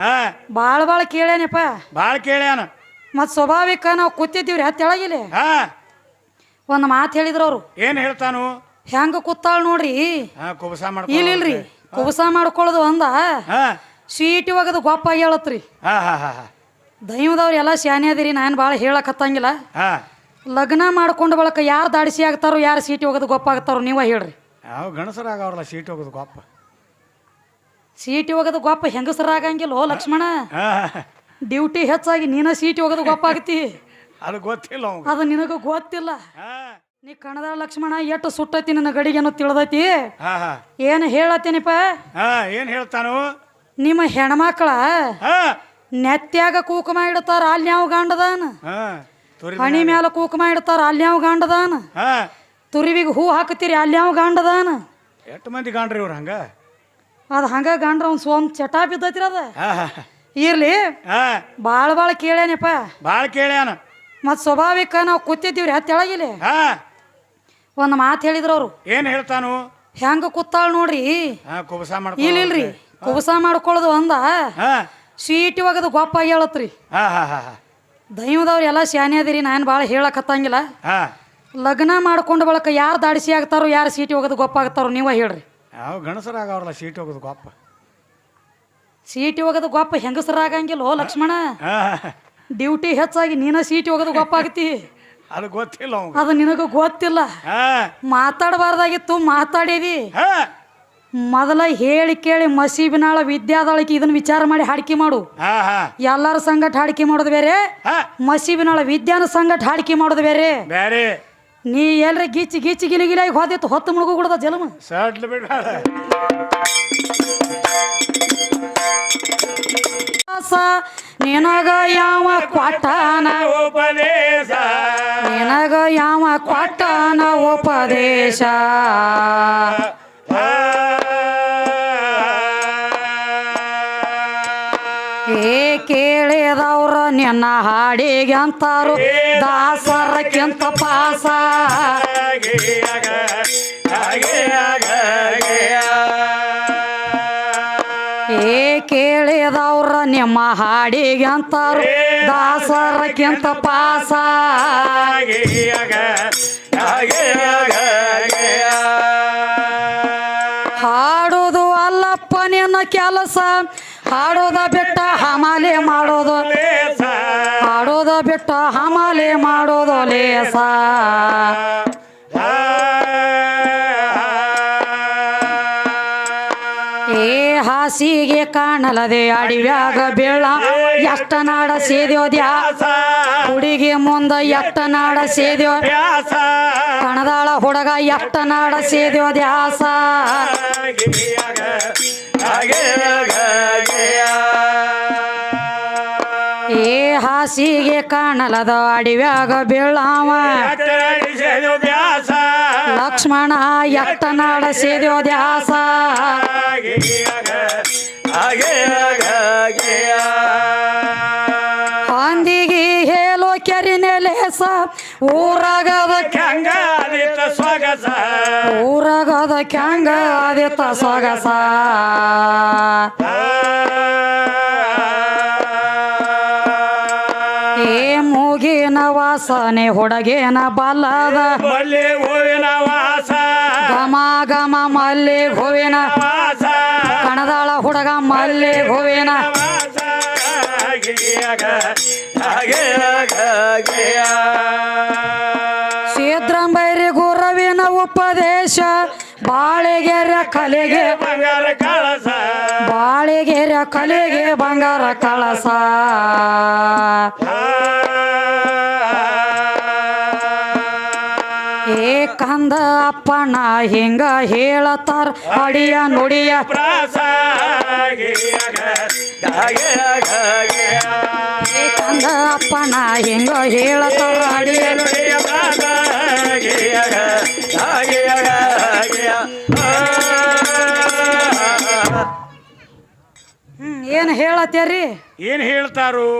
ಹಾ. ಬಾಳ ಭಾಳ ಕೇಳ್ಯಾನಪ್ಪ. ಭಾಳ ಕೇಳ್ಯಾನ. ಮತ್ತು ಸ್ವಾಭಾವಿಕ ನಾವು ಕೂತಿದ್ದೀವ್ರಿ ತೆಳಗಿಲಿ ಹಾ. ಒಂದು ಮಾತು ಹೇಳಿದ್ರು ಅವರು. ಏನ್ ಹೇಳ್ತಾನು? ಹೆಂಗ ಕೂತಾಳ ನೋಡ್ರಿ. ಕುಬಸ ಇಲ್ಲ ಇಲ್ರಿ ಕುಬಸ ಮಾಡ್ಕೊಳ್ಳೋದು ಒಂದ. ಹಾ. ಸೀಟಿ ಒಗದು ಗೊಪ್ಪಾಗಿ ಹೇಳತ್ರಿ. ದೈವದವ್ರು ಎಲ್ಲ ಶಾನೆ ಅದಿರಿ ನಾನು ಭಾಳ ಹೇಳಕತ್ತಂಗಿಲ್ಲ. ಹತ್ತಂಗಿಲ್ಲ ಲಗ್ನ ಮಾಡ್ಕೊಂಡು ಬಳಕ ಯಾರು ದಾಡಿಸಿ ಆಗ್ತಾರೋ ಯಾರು ಸೀಟಿ ಹೋಗೋದು ಗೊಪ್ಪ ಆಗ್ತಾರೋ ನೀವ ಹೇಳ್ರಿ. ಯಾವ ಗಣಸರಾಗವ್ರಲ್ಲ ಸೀಟ್ ಹೋಗೋದು ಗೊಪ್ಪ. ಸೀಟಿ ಒಗದು ಗೊಪ್ಪ ಹೆಂಗಸರಾಗಂಗಿಲ್ಲ ಓ ಲಕ್ಷ್ಮಣ ಡ್ಯೂಟಿ ಹೆಚ್ಚಾಗಿ ನೀನ ಸೀಟಿ ಒಗದು ಗೊಪ್ಪಾಗತಿ ಅದು ಗೊತ್ತಿಲ್ಲ ಅದು ನಿನಗ ಗೊತ್ತಿಲ್ಲ. ನೀ ಕಣದ ಲಕ್ಷ್ಮಣ ಎಷ್ಟು ಸುಟ್ಟೈತಿ ನಿನ್ನ ಗಡಿಗೇನು ತಿಳಿದೈತಿ? ಏನು ಹೇಳತ್ತೀನಿಪ್ಪ? ಏನ್ ಹೇಳ್ತಾನು? ನಿಮ್ಮ ಹೆಣ್ಮಕ್ಳ ಹಾ. ಕೂಕುಮ ಇಡ್ತಾರ ಅಲ್ಲಿ ಯಾವ ಗಂಡದಾನ ಹಣಿ ಮ್ಯಾಲ. ಕೂಕುಮ ಇಡ್ತಾರ ಅಲ್ಲಿ ಯಾವ ಗಂಡದಾನ ತುರಿವಿಗೆ ಹೂ ಹಾಕತಿರಿ ಅಲ್ಲಿ ಯಾವ ಗಂಡದಾನ? ಎಷ್ಟು ಮಂದಿ ಗಾಂಡ್ರಿ ಇವ್ರು ಹಂಗ? ಅದು ಹಂಗ ಗಂಡ್ರ ಒಂದ್ ಸೋಮ್ ಚಟ ಬಿದ್ದೈತಿರ ಅದ. ಇರ್ಲಿ. ಭಾಳ ಭಾಳ ಕೇಳ್ಯಾನಪ್ಪ. ಭಾಳ ಕೇಳ್ಯಾನ. ಮತ್ತು ಸ್ವಾಭಾವಿಕ ನಾವು ಕೂತಿದ್ದೀವ್ರಿ ಹತ್ತು ತೆಳಗಿಲಿ. ಒಂದು ಮಾತು ಹೇಳಿದ್ರು ಅವರು. ಏನ್ ಹೇಳ್ತಾನು? ಹೆಂಗ ಕೂತಾಳ ನೋಡ್ರಿ. ಇಲ್ಲ ಇಲ್ರಿ. ಕುಬಸ ಮಾಡ್ಕೊಳ್ಳೋದು ಒಂದ. ಸೀಟಿ ಒಗದು ಗೊಪ್ಪ ಹೇಳತ್ರಿ. ದೈವದವ್ರು ಎಲ್ಲ ಶಾನೆ ಅದಿರಿ ನಾನು ಭಾಳ ಹೇಳಕ್ ಹತ್ತಂಗಿಲ್ಲ ಲಗ್ನ ಮಾಡ್ಕೊಂಡು ಬಳಕ ಯಾರು ದಾಡಿಸಿ ಆಗ್ತಾರೋ ಯಾರು ಸೀಟಿ ಒಗದು ಗೊಪ್ಪಾಗ್ತಾರೋ ನೀವ ಹೇಳ್ರಿ. ಯಾವ ಗಣಸರಾಗವ್ರಲ್ಲ ಸೀಟ್ ಹೋಗೋದು ಗೊಪ್ಪ? ಸೀಟಿ ಹೋಗೋದು ಗೊಪ್ಪ ಹೆಂಗಸರಾಗಂಗಿಲ್ಲ ಓ ಲಕ್ಷ್ಮಣ ಡ್ಯೂಟಿ ಹೆಚ್ಚಾಗಿ ನೀನ ಸೀಟಿ ಗೊಪ್ಪ ಆಗತಿ. ಅದು ಗೊತ್ತಿಲ್ಲ ಅವಂಗ. ಅದು ನಿನಗ ಗೊತ್ತಿಲ್ಲ. ಮಾತಾಡಬಾರ್ದಾಗಿತ್ತು ಮಾತಾಡಿದಿ. ಮೊದಲ ಹೇಳಿ ಕೇಳಿ ಮಸೀಬಿನಾಳ ವಿದ್ಯಾದಳಕ್ಕೆ ಇದನ್ನ ವಿಚಾರ ಮಾಡಿ ಹಾಡಿಕೆ ಮಾಡು. ಎಲ್ಲಾರ ಸಂಗಟ ಹಾಡಿಕೆ ಮಾಡೋದು ಬೇರೆ. ಮಸೀಬಿನಾಳ ವಿದ್ಯಾನ ಸಂಗಟ ಹಾಡಿಕೆ ಮಾಡೋದು ಬೇರೆ. ನೀ ಎಲ್ರಿ ಗೀಚಿ ಗೀಚಿ ಗಿಲಿ ಈಗ ಹೋದಿತ್ತು ಹೊತ್ತು ಮುಳುಗು ಕೊಡದ ಜಲಮ? ಸಡ್ಲ್ ಬಿಡ ದಾಸ ನಿನಗ ಯಾವ ಕ್ವಾಟನ ಉಪದೇಶ. ನಿನಗ ಯಾವ ಕ್ವಾಟನ ಉಪದೇಶ? ಕೇಳಿದವ್ರ ನಿನ್ನ ಹಾಡಿಗೆ ಅಂತಾರು. ದಾಸರಕ್ಕಿಂತ ಪಾಸ. ಏ ಕೇಳಿದವ್ರ ನಿಮ್ಮ ಹಾಡಿಗೆ ಅಂತಾರು. ದಾಸರಕ್ಕಿಂತ ಪಾಸ. ಹಾಡುದು ಅಲ್ಲಪ್ಪ ನಿನ್ನ ಕೆಲಸ. ಹಾಡೋದ ಬಿಟ್ಟ ಹಮಾಲೆ ಮಾಡೋದು. ಹಾಡೋದ ಬಿಟ್ಟ ಹಮಾಲೆ ಮಾಡೋದು ಲೇಸ. ಏ ಹಾಸಿಗೆ ಕಾಣಲದೆ ಅಡಿವ್ಯಾಗ ಬೀಳ. ಎಷ್ಟ ನಾಡ ಸೇದ್ಯೋದ್ಯಾ ಹುಡುಗಿ ಮುಂದ ಎಷ್ಟ ನಾಡ ಸೇದ್ಯೋ. ಕಣದಾಳ ಹುಡುಗ ಎಷ್ಟ ನಾಡ ಸೇದ್ಯೋ ದ್ಯಾಸ. ಏ ಹಾಸಿಗೆ ಕಾಣಲದ ಅಡಿವ್ಯಾಗ ಬೀಳಾವ. ಲಕ್ಷ್ಮಣ ಎತ್ತನಾಡ ನಾಡ ಸೇದ್ಯೋ ದ್ಯಾಸ ಹಂದಿಗೆ ಹೇಳೋ ಕೆರಿನೆಲೆ ಲೇಸ ಊರಾಗದ ಸ್ವಗಸ ಊರಾಗದ ಕ್ಯಾಂಗ ಆದಿತ್ತ ಸೊಗಸ ಏ ಮೂಗಿನ ವಾಸನೆ ಹುಡುಗೇನ ಬಲ್ಲದ. ಮಲ್ಲಿ ಹೂವಿನ ವಾಸ. ಗಮ ಗಮ ಮಲ್ಲಿ ಹೂವಿನ. ವಾಸ. ಕಣದಾಳ ಹುಡುಗ ಮಲ್ಲಿ ಹೂವಿನ ವಾಸ. ಸಿದ್ರಂಬೈರಿ ಗುರವಿನ ಉಪದೇಶ ಬಾಳೆಗೆರೆ ಕಲೆಗೆ ಬಂಗಾರ ಕಳಸ. ಬಾಳೆಗೆರೆ ಕಲೆಗೆ ಬಂಗಾರ ಕಳಸ. ಏ ಕಂದ ಅಪ್ಪನ ಹಿಂಗ ಹೇಳತಾರ ಅಡಿಯ ನುಡಿಯ ಪ್ರಾಸ ಗಿರಿಯಾಗ ಅಪ್ಪ ನಾ ಹಿಂಗ ಹೇಳತಾರ ಏನು ಹ್ಮ್ ಹೇಳತ್ತೇರಿ? ಏನ್ ಹೇಳ್ತಾರು?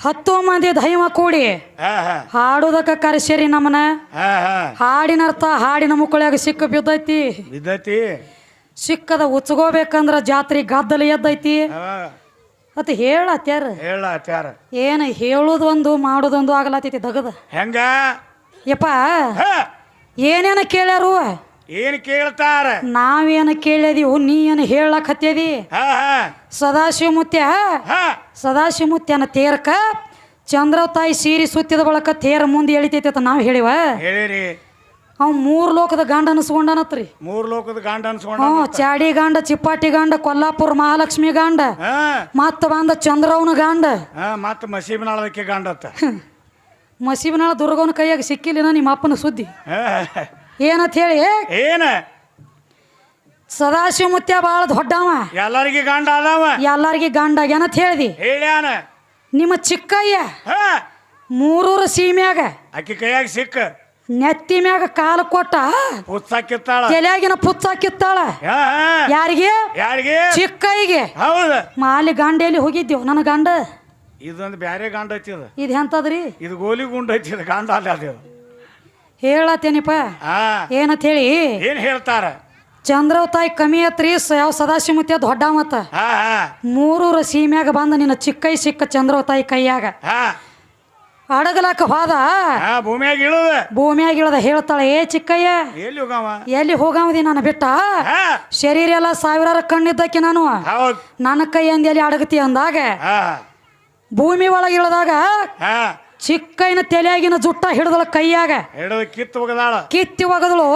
ಹತ್ತು ಮಂದಿ ದೈವ ಕೂಡಿ ಹಾ ಹಾ. ಹಾಡುದಕ್ಕ ಕರೆಸಿರಿ ನಮ್ಮನ ಹಾ ಹಾ. ಹಾಡಿನ ಅರ್ಥ ಹಾಡಿನ ಮುಕ್ಕಳಿಯಾಗ ಸಿಕ್ಕ ಬಿದ್ದೈತಿ. ಬಿದ್ದತಿ. ಸಿಕ್ಕದ ಉಚ್ಕೋಬೇಕಂದ್ರ ಜಾತ್ರೆ ಗದ್ದಲ ಎದ್ದೈತಿ. ಹಾ. ಅತ್ ಹೇಳತ್ಯಾರ ಹೇಳ ತ್ಯಾರ ಏನು ಹೇಳೋದೊಂದು ಮಾಡೋದೊಂದು ಆಗಲತ್ತೈತಿ ದಗದ. ಹೆಂಗ? ಯಪ್ಪ ಏನೇನ ಕೇಳ್ಯಾರು? ಏನ್ ಕೇಳ್ತಾರ? ನಾವೇನ ಕೇಳ್ಯದಿವು ನೀ ಏನು ಹೇಳಕ್ ಹತ್ಯದಿ? ಹಾ ಸದಾಶಿವಮುತ್ಯ ಸದಾಶಿವ ಸದಾಶಿವಮುತ್ಯನ ತೇರ್ಕ ಚಂದ್ರ ತಾಯಿ ಸೀರಿ ಸುತ್ತಿದ ಬಳಕ ತೇರ ಮುಂದೆ ಎಳಿತೈತಿ ಅಂತ ನಾವು ಹೇಳಿವ. ಹೇಳಿರಿ. ಅವ್ ಮೂರು ಲೋಕದ ಗಂಡ ಅನಸ್ಕೊಂಡನತ್ರಿ. ಮೂರ್ ಲೋಕದ ಗಾಂಡ ಅನ್ಸ್ಕೊಂಡ ಹ್ಞೂ ಚಾಡಿ ಗಂಡ ಚಿಪ್ಪಾಟಿ ಗಂಡ ಕೊಲ್ಲಾಪುರ ಮಹಾಲಕ್ಷ್ಮಿ ಗಂಡ ಮತ್ತ ಬಂದ ಚಂದ್ರವನ ಗಂಡ. ಹಾ ಮತ್ತ ಮಸೀಬನಾಳದಕ್ಕೆ ಗಾಂಡ ಮಸೀಬನಾಳ ದುರ್ಗವನ ಕೈಯಾಗ ಸಿಕ್ಕಿಲ್ಲ ನಿಮ್ಮ ಅಪ್ಪನ ಸುದ್ದಿ. ಏನತ್ ಹೇಳಿ? ಏನ? ಸದಾಶಿವಮುತ್ಯ ಬಾಳ ದೊಡ್ಡವ. ಎಲ್ಲರಿಗೆ ಗಾಂಡ ಅದಾವ. ಎಲ್ಲಾರ್ಗಿ ಗಂಡ ಏನಂತ ಹೇಳಿದಿ. ಹೇಳ್ಯಾನ. ನಿಮ್ಮ ಚಿಕ್ಕಯ್ಯ ಹಾ. ಮೂರೂರು ಸೀಮ್ಯಾಗ ಅಕ್ಕಿ ಕೈಯಾಗ ಸಿಕ್ಕ. ನೆತ್ತಿ ಮ್ಯಾಗ ಕಾಲು ಕೊಟ್ಟ ಪುಸ್ತಕಿತ್ತಾಳ ತಲೆಯಾಗಿನ ಪುಚ್ಚ ಕಿತ್ತಾಳ ಹಾ ಹಾ. ಯಾರಿಗೆ? ಯಾರಿಗೆ? ಚಿಕ್ಕಿಗೆ ಹೌದು. ಮಾಲಿ ಗಂಡೆಯಲ್ಲಿ ಹೋಗಿದ್ದೇವ್ ನನ್ನ ಗಂಡ? ಇದೊಂದು ಬ್ಯಾರೆ ಗಾಂಡ ಐತಿ ಇದು. ಇದು ಎಂತದ್ರಿ? ಇದು ಗೋಲಿ ಗುಂಡ ಐತಿ ಇದು ಗಾಂಡ ಅಲ್ಲ ಅದು. ಹೇಳತ್ತೇನಿಪ್ಪ? ಏನಂತ ಹೇಳಿ ಏನ್ ಹೇಳ್ತಾರ? ಚಂದ್ರವ್ ತಾಯಿ ಕಮ್ಮಿ ಐತ್ರಿ ಯಾವ ಸದಾಶಿವಮುತ್ಯ ದೊಡ್ಡ ಮತ್ತ. ಮೂರೂರು ಸೀಮ್ಯಾಗ ಬಂದ ನಿನ್ನ ಚಿಕ್ಕೈ ಸಿಕ್ಕ ಚಂದ್ರವ್ ತಾಯಿ ಕೈಯಾಗ. ಹಾ ಅಡಗಲಕ್ಕ ಹೋದ. ಆ ಭೂಮಿಯಾಗ ಇಳುದ. ಭೂಮಿಯಾಗ ಇಳದ ಹೇಳ್ತಾಳೆ ಏ ಚಿಕ್ಕಯ್ಯ ಎಲ್ಲಿ ಹೋಗವ? ಎಲ್ಲಿ ಹೋಗಾವದಿ ನಾನು ಬಿಟ್ಟ? ಶರೀರ ಎಲ್ಲ ಸಾವಿರಾರ ಕಣ್ಣಿದ್ದಕ್ಕೆ ನಾನು. ಹೌದ್. ನನ್ನ ಕೈ ಅಂದಿ ಎಲ್ಲಿ ಅಡಗತಿ ಅಂದಾಗ ಭೂಮಿ ಒಳಗೆ ಇಳದಾಗ ಚಿಕ್ಕೈನ ತಲೆಯಾಗಿನ ಜುಟ್ಟ ಹಿಡಿದಳ ಕೈಯಾಗ. ಹಿಡಿದು ಕಿತ್ತು ಒಗದಳು.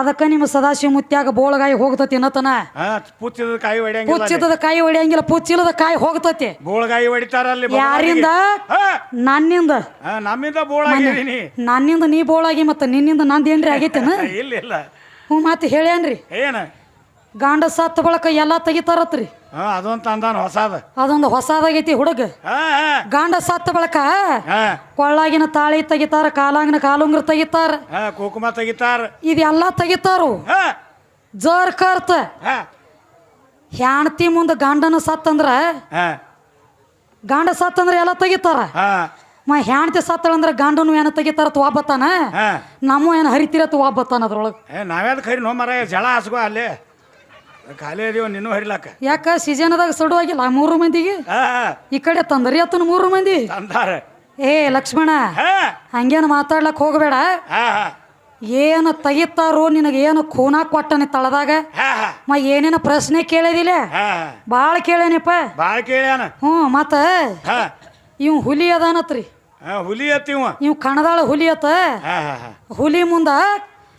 ಅದಕ್ಕ ನಿಮ್ಮ ಸದಾಶಿವ ಮುತ್ಯಾಗ ಬೋಳಗಾಯಿ ಹೋಗ್ತತಿ ಅನ್ನತನ. ಹಾ ಪುಚ್ಚಿದ ಕಾಯಿ ಹೊಡ್ಯಂಗಿಲ್ಲ. ಪುಚ್ಚಿದ ಕಾಯಿ ಹೊಡಿಯಂಗಿಲ್ಲ ಪುಚ್ಚಿಲ್ಲದ ಕಾಯಿ ಹೋಗ್ತತಿ. ಬೋಳಗಾಯಿ ಹೊಡಿತಾರ ಅಲ್ಲಿ. ಯಾರಿಂದ? ನನ್ನಿಂದ. ನಮ್ಮಿಂದ ಬೋಳಾಗಿ ನನ್ನಿಂದ ನೀ ಬೋಳಾಗಿ ಮತ್ತ ನಿನ್ನಿಂದ ನಂದು ಏನ್ರಿ ಆಗೈತೇನ? ಇಲ್ಲ ಇಲ್ಲ. ಹ್ಞೂ ಮತ್ತೆ ಹೇಳ್ಯಾನ್ರಿ. ಏನ? ಗಂಡ ಸತ್ತ ಬಳಕ ಎಲ್ಲ ತೆಗಿತಾರತ್ರಿ. ಹಾ ಅದೊಂದು ತಂದಾನ ಹೊಸಾದ. ಅದೊಂದು ಹೊಸದಾಗೈತಿ ಹುಡುಗ. ಹಾ ಹಾ. ಗಂಡ ಸತ್ತ ಬಳಕ ಹಾ. ಕೊಳ್ಳಾಗಿನ ತಾಳಿ ತೆಗಿತಾರ ಕಾಲಾಗಿನ ಕಾಲುಂಗ್ರ ತೆಗಿತಾರ. ಹಾ ಕುಕುಮ ತೆಗಿತಾರ. ಇದೆಲ್ಲ ತೆಗಿತಾರು. ಹಾ. ಜರ್ ಕರ್ತ. ಹಾ. ಹೆಣ್ತಿ ಮುಂದೆ ಗಂಡನ ಸತ್ತಂದ್ರ ಹಾ. ಗಂಡ ಸತ್ತಂದ್ರ ಎಲ್ಲ ತೆಗಿತಾರ. ಹಾ. ಮ ಹೆಣ್ತಿ ಸತ್ತಳಂದ್ರ ಗಂಡನು ಏನ ತೆಗಿತಾರತ್ ಒಬ್ಬತ್ತಾನ ಹಾ. ನಮ್ಮ ಏನು ಹರಿತಿರತ್ ಒಬ್ಬತ್ತಾನ ಅದ್ರೊಳಗೆ? ಏ ನಾವ್ಯಾದ ಖರಿ ನೋ ಮರ ಜಳ ಹಸ್ಗೋ ಅಲ್ಲೇ. ಖಾಲಿ ಅದೇವ ನಿನ್ನೂ ಹರಿಲಾಕ. ಯಾಕ? ಸೀಸನ್ದಾಗ ಸಡುವಾಗಿಲ್ಲ ಮೂರು ಮಂದಿಗೆ? ಈ ಕಡೆ ತಂದರಿ ಅತ್ತನ ಮೂರು ಮಂದಿ? ತಂದಾರ. ಏ ಲಕ್ಷ್ಮಣ ಹಂಗೇನು ಮಾತಾಡ್ಲಕ್ ಹೋಗಬೇಡ. ಏನ ತೆಗಿತಾರೋ ನಿನಗೆ ಏನು ಖೂನ ಕೊಟ್ಟನಿ ತಳದಾಗ? ಮ ಏನೇನ ಪ್ರಶ್ನೆ ಕೇಳಿದಿಲ್ಲ? ಬಾಳ ಕೇಳೇನಪ್ಪ. ಭಾಳ ಕೇಳ್ಯಾನ. ಹ್ಞೂ ಮತ್ತ? ಇವ್ ಹುಲಿ ಅದಾನತ್ರಿ. ಹುಲಿ ಅತ್ತಿವ ಇವ್. ಕಣದಾಳ ಹುಲಿ ಅತ್ತ. ಹುಲಿ ಮುಂದ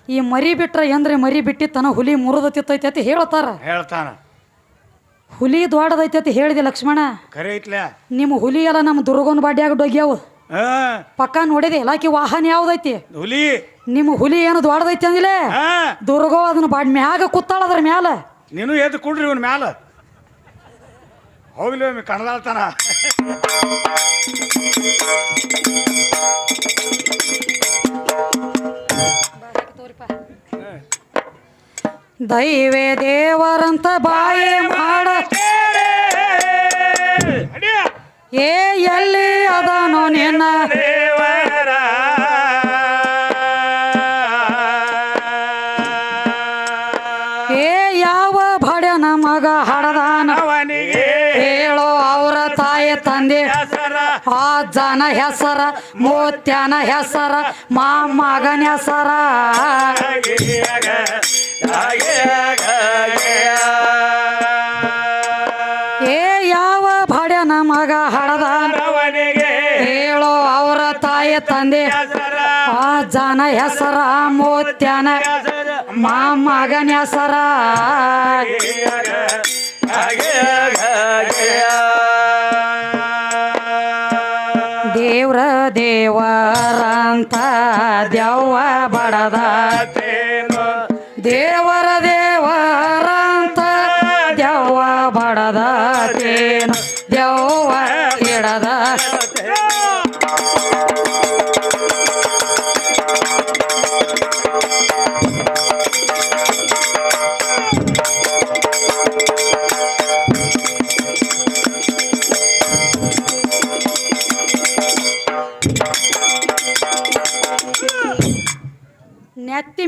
ಈ ಮರಿ ಬಿಟ್ರೆ ಎಂದ್ರೆ ಮರಿ ಬಿಟ್ಟಿತ್ತನ? ಹುಲಿ ಮುರಿದತಿತ್ತೈತಿ ಅಂತ ಹೇಳ್ತಾರ. ಹೇಳ್ತಾನ. ಹುಲಿ ದೊಡ್ಡದೈತಿ ಅಂತ ಹೇಳಿದೆ ಲಕ್ಷ್ಮಣ. ನಿಮ್ ಐತ್ಲೆ? ನಿಮ್ಮ ಹುಲಿ ಎಲ್ಲ ನಮ್ಮ ದುರ್ಗನ ಬಾಡ್ಯಾಗ ಡೊಗ್ಯಾವ. ಹಾ. ಪಕ್ಕ ನೋಡಿದೆ ಇಲಾಖೆ ವಾಹನ ಯಾವ್ದೈತಿ? ಹುಲಿ. ನಿಮ್ಮ ಹುಲಿ ಏನು ದೊಡ್ಡದೈತಿ ಅಂದಿಲ್ಲ? ದುರ್ಗೋ ಅದನ್ನ ಬಾಡ್ ಮ್ಯಾಗ ಕುತ್ತಾಳ ಅದ್ರ ಮ್ಯಾಲ. ನೀನು ಎದ್ದು ಕುಡ್ರಿ ಇವನ್ ಮ್ಯಾಲ. ಹೋಗ್ಲಿ ಕಣದಾಳ್ತಾನ. ದೈವೇ ದೇವರಂತ ಬಾಯಿ ಮಾಡ. ಏ ಎಲ್ಲಿ ಅದನು ನಿನ್ನ. ದೇವರ. ಏ ಯಾವ ಬಡ್ಯನ ಮಗ ಹಡದಾನ ಅವನಿಗೆ ಹೇಳೋ ಅವರ ತಾಯಿ ತಂದೆ. ಹೆಸರ. ಆ ಜನ ಹೆಸರ ಮೋತ್ಯನ ಹೆಸರ ಮಾಮಗನ ಹೆಸರ. ಆಗಿಯಾಗ, ಆಗಿಯಾಗ, ಏ ಯಾವ ಬಡ್ಯನ ಮಗ ಹಡದಾನ ಅವನಿಗೆ ಹೇಳೋ ಅವರ ತಾಯಿ ತಂದೆ ಹೆಸರ ಆ ಜನ ಹೆಸರ ಮೋತ್ಯನ ಹೆಸರ ಮಾಮಗನ ಹೆಸರ ಆಗಿಯಾಗ, ಆಗಿಯಾಗ, ಆಗಿಯಾಗ. ದೇವ್ರ ದೇವರಂತ ದೆವ್ವ ಬಡದ ತೇನು ದೇವರ ದೇವರಂತ ದೆವ್ವ ಬಡದ ತೇನು ದೆವ್ವ ಹಿಡದ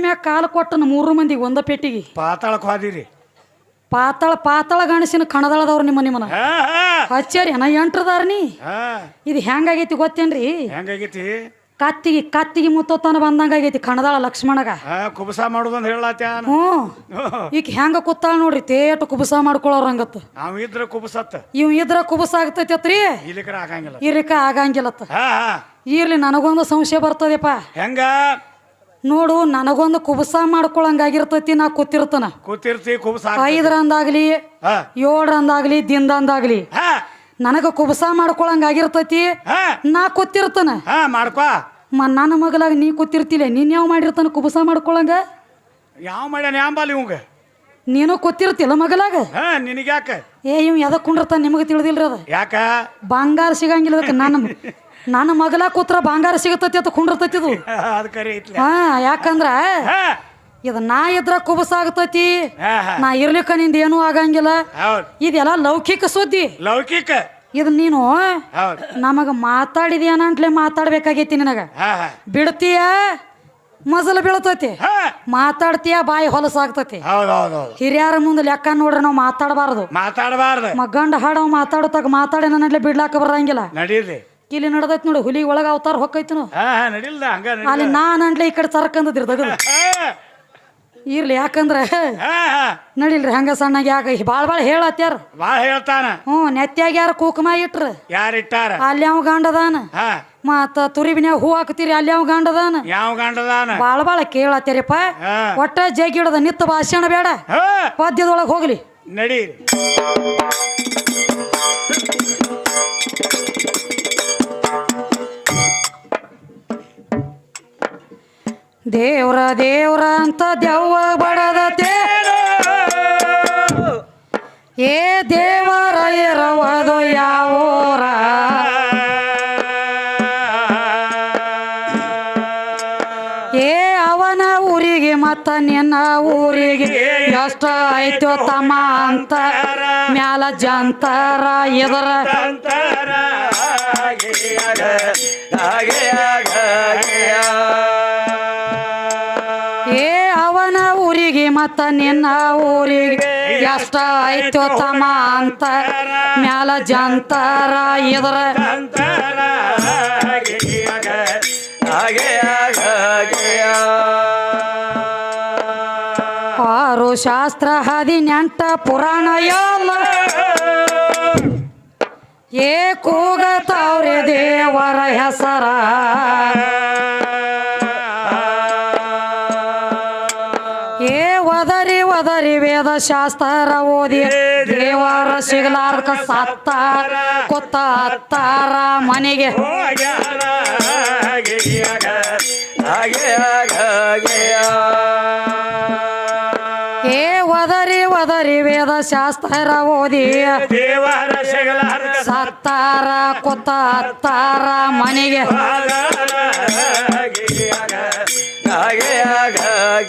ಮ್ಯಾಗ ಕಾಲು ಕೊಟ್ಟನ ಮೂರು ಮಂದಿಗೆ ಒಂದ ಪೆಟ್ಟಿಗೆ. ಪಾತಾಳಕ್ಕೆ ಹೋದಿರಿ. ಪಾತಾಳ ಪಾತಾಳ ಗಣಸಿನ ಕಣದಳದವ್ರು ನಿಮ್ಮ ನಿಮ್ಮನ ಹಾ ಹಾ. ಹಚ್ಚಾರಿ ಎಂಟ್ರದಾರ ನೀ? ಹಾ. ಇದು ಹೆಂಗಾಗೈತಿ ಗೊತ್ತೇನ್ರಿ? ಹೆಂಗಾಗೈತಿ? ಕತ್ತಿಗೆ ಕತ್ತಿಗೆ ಮುತ್ತೋತನ ಬಂದಂಗ ಆಗೈತಿ ಕಣದಾಳ ಲಕ್ಷ್ಮಣಗ. ಹಾ ಕುಬಸ ಮಾಡುದಂತ ಹೇಳತ್ಯಾನ ಹ್ಞೂ. ಈಗ ಹೆಂಗ ಕೂತಾಳ ನೋಡ್ರಿ ತೇಟು ಕುಬಸ ಮಾಡ್ಕೊಳ್ಳೋರ್ ಹಂಗತ್ತ ಅವ ಇದ್ರ ಕುಬಸತ್ತ. ಇವ್ ಇದ್ರ ಕುಬಸ ಆಗ್ತೈತಿ ಇರ್ಲಿಕ್ಕ ಇಲ್ಲಿಕರ ಆಗಂಗಿಲ್ಲ. ಇರ್ಲಿಕ್ಕ ಆಗಂಗಿಲ್ಲತ್ತ ಹಾ ಹಾ. ಇರ್ಲಿ ನನಗೊಂದು ಸಂಶಯ ಬರ್ತದೆಪ್ಪ. ಹೆಂಗ? ನೋಡು ನನಗೊಂದು ಕುಬಸ ಮಾಡ್ಕೊಳಂಗಾಗಿರ್ತೈತಿ ನಾ ಕೂತಿರ್ತನ. ಕೂತಿರ್ತಿ ಕುಬಸ ಐದರಂದಾಗ್ಲಿ ಏಳರಂದಾಗ್ಲಿ ದಿನದಂದಾಗ್ಲಿ ಹಾ. ನನಗ ಕುಬಸ ಮಾಡ್ಕೊಳಂಗಾಗಿರ್ತೈತಿ ನಾ ಕೂತಿರ್ತನ. ಹಾ ಮಾಡ್ಕೋ. ಮ ನನ್ನ ಮಗಲಾಗ ನೀ ಕೂತಿರ್ತಿಲ್ಲ ನೀನ್ ಯಾವ ಮಾಡಿರ್ತಾನ ಕುಬಸ ಮಾಡ್ಕೊಳಂಗ? ಯಾವ ಮಾಡ್ಯಾನ ಯಾಂಬಲ್ ಇವಂಗ? ನೀನು ಕೂತಿರ್ತಿಲ್ಲ ಮಗಲಾಗ? ಹಾ ನಿನಗ್ಯಾಕ? ಏ ಇವ್ ಎದಕ್ ಕುಂಡಿರ್ತಾನ ನಿಮಗೆ ತಿಳಿದಿಲ್ರಿ ಅದ? ಯಾಕ? ಬಂಗಾರ ಸಿಗಂಗಿಲ್ಲ ಅದಕ್ಕೆ ನನ್ನ ನನ್ನ ಮಗಲ ಕೂತ್ರ ಬಂಗಾರ ಸಿಗತೈತಿ ಅಂತ ಕುಂಡಿರ್ತೈತಿ ಇದು. ಅದ್ ಕರೆ ಐತ್ಲ. ಹಾ ಯಾಕಂದ್ರ ಹಾ. ಇದು ನಾ ಇದ್ರ ಕುಬಸ ಆಗ್ತೈತಿ ಹಾ ಹಾ. ನಾ ಇರ್ಲಿಕ್ಕ ನಿಂದ ಏನೂ ಆಗಂಗಿಲ್ಲ. ಹೌದ್. ಇದೆಲ್ಲ ಲೌಕಿಕ ಸುದ್ದಿ. ಲೌಕಿಕ. ಇದು ನೀನು ಹೌದು. ನಮಗ ಮಾತಾಡಿದ್ಯಾನ ಅಂತಲೇ ಮಾತಾಡ್ಬೇಕಾಗೈತಿ ನಿನಗ. ಹಾ ಹಾ. ಬಿಡ್ತೀಯ ಮಜಲ ಬೀಳ್ತೈತಿ. ಹಾ. ಮಾತಾಡ್ತೀಯ ಬಾಯಿ ಹೊಲಸಾಗ್ತೈತಿ ಹೌದು ಹೌದ್ ಹೌದ್. ಹಿರಿಯರ ಮುಂದೆ ಲೆಕ್ಕ ನೋಡ್ರಿ ನಾವು ಮಾತಾಡಬಾರ್ದು. ಮಾತಾಡಬಾರ್ದು. ಮಗಂಡ ಹಾಡವ್ ಮಾತಾಡೋತಾಗ ಮಾತಾಡಿ ನನ್ನಟ್ಲೆ ಬಿಡ್ಲಾಕ ಬರಂಗಿಲ್ಲ. ನಡೀಲಿ. ಇಲ್ಲಿ ನಡ್ದೈತಿ ನೋಡಿ ಹುಲಿ ಒಳಗ ಅವತಾರ ಹೊಕ್ಕೈತಿ ನಾವು ಹಾ ಹಾ ನಡಿಲ್ದ ಹಂಗ ನಡಿ ಅಲ್ಲಿ ನಾನ್ ಅಂಟ್ಲೆ ಈ ಕಡೆ ಸರ್ಕಂದಿದ್ರಿ ತಗದು ಇರ್ಲಿ ಯಾಕಂದ್ರೆ ಹಾ ಹಾ. ನಡಿಲ್ರಿ ಹಂಗ ಸಣ್ಣಗೆ ಯಾಕ ಭಾಳ ಭಾಳ ಹೇಳತ್ಯಾರ. ಭಾಳ ಹೇಳ್ತಾನ. ಹ್ಞೂ ನೆತ್ಯಾಗ ಯಾರ ಕುಕುಮ ಇಟ್ರ. ಯಾರಿಟ್ಟಾರ? ಅಲ್ಲಿ ಅವ ಗಂಡದಾನ. ಹಾ. ಮತ್ತ ತುರಿಬಿನ್ಯಾಗ ಹೂ ಹಾಕ್ತೀರಿ ಅಲ್ಲಿ ಅವ ಗಂಡದಾನ. ಯಾವ ಗಂಡದಾನ? ಭಾಳ ಭಾಳ ಕೇಳತ್ತೀರಿಪ್ಪ ಹಾ. ಒಟ್ಟ ಜಗ್ಗಿಡದ ನಿತ್ತ ಭಾಷಣ ಬೇಡ. ಹಾ. ಪದ್ಯದೊಳಗೆ ಹೋಗ್ಲಿ. ನಡಿ ದೇವ್ರ ದೇವ್ರ ಅಂತ ದೆವ್ವ ಬಡದತೆ ಏ ದೇವರ ಇರವದು ಯಾವೂರ. ಏ ಅವನ ಊರಿಗೆ ಮತ್ತ ನಿನ್ನ ಊರಿಗೆ ಎಷ್ಟ ಐತೋ ತಮ್ಮ ಅಂತ. ಮ್ಯಾಲ ಜಂತರ ಎದರ. ಅಂತರ ಮತ್ತ ನಿನ್ನ ಊರಿಗೆ ಎಷ್ಟ ಆಯ್ತು ತಮ ಅಂತ. ಮ್ಯಾಲ ಜಂತರ ಇದ್ರ ಆರು ಶಾಸ್ತ್ರ ಹದಿನೆಂಟ ಪುರಾಣ ಎಲ್ಲ. ಏ ಕೂಗತವ್ರೆ ದೇವರ ಹೆಸರ. ಒದರಿ ವೇದ ಶಾಸ್ತ್ರ ಓದಿ ದೇವರ ಸಿಗಲಾರ್ಕ ಸತ್ತಾರ ಕೊತ್ತ ಹತ್ತಾರ ಮನೆಗೆ. ಏ ಒದರಿ ಒದರಿ ವೇದ ಶಾಸ್ತ್ರ ಓದಿ ದೇವರ ಸತ್ತಾರ ಕೊತ್ತ ಹತ್ತಾರ ಮನೆಗೆ.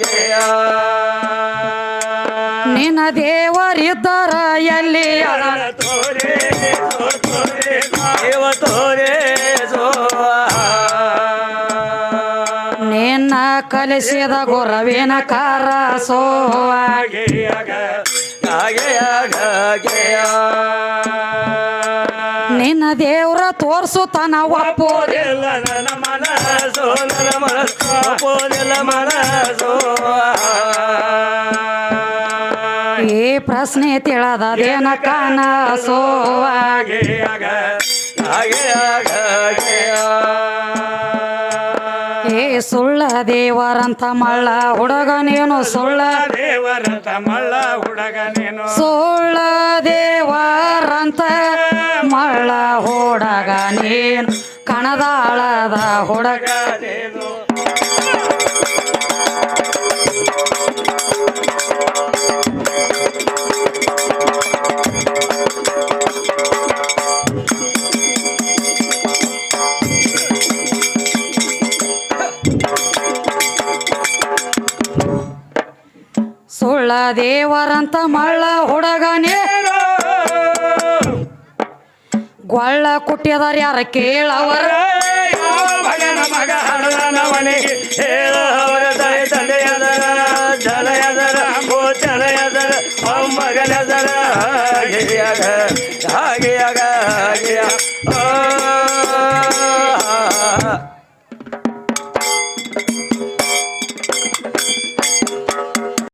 ನಿನ್ನ ದೇವರಿದ್ದರ ಎಲ್ಲಿ ಅದ ನಿನ್ನ ಕಲಿಸಿದ ಗುರವಿನ ಕಾರ ಸೋವ. ನಿನ್ನ ದೇವ್ರ ತೋರ್ಸುತ್ತಾನ ಮನ ಈ ಪ್ರಶ್ನೆ ತಿಳದೇನ ಕಾನ ಏ ಸುಳ್ಳ ದೇವರಂತ ಮಳ್ಳ ಹುಡುಗನೇನು ಸುಳ್ಳ. ದೇವರಂತ ಮಳ್ಳ ಹುಡುಗ ನೀನು. ಸುಳ್ಳ ದೇವರಂತ ಮಳ್ಳ ಹುಡುಗ ನೀನು. ಕಣದಾಳದ ಹುಡುಗ ದೇವರಂತ ಮಳ್ಳ ಹುಡುಗನೇ. ಗೊಳ್ಳ ಕುಟ್ಟಿದಾರ ಯಾರ ಕೇಳವರ ಮಗನ ಮಗ ಹಣದ ಮನೆಗೆ ಹೇಳವರ ತಲೆ ತಂದೆಯದರ ಜಲಯದರ ಗೋ ಓ ಮಗನದರ ಎದರ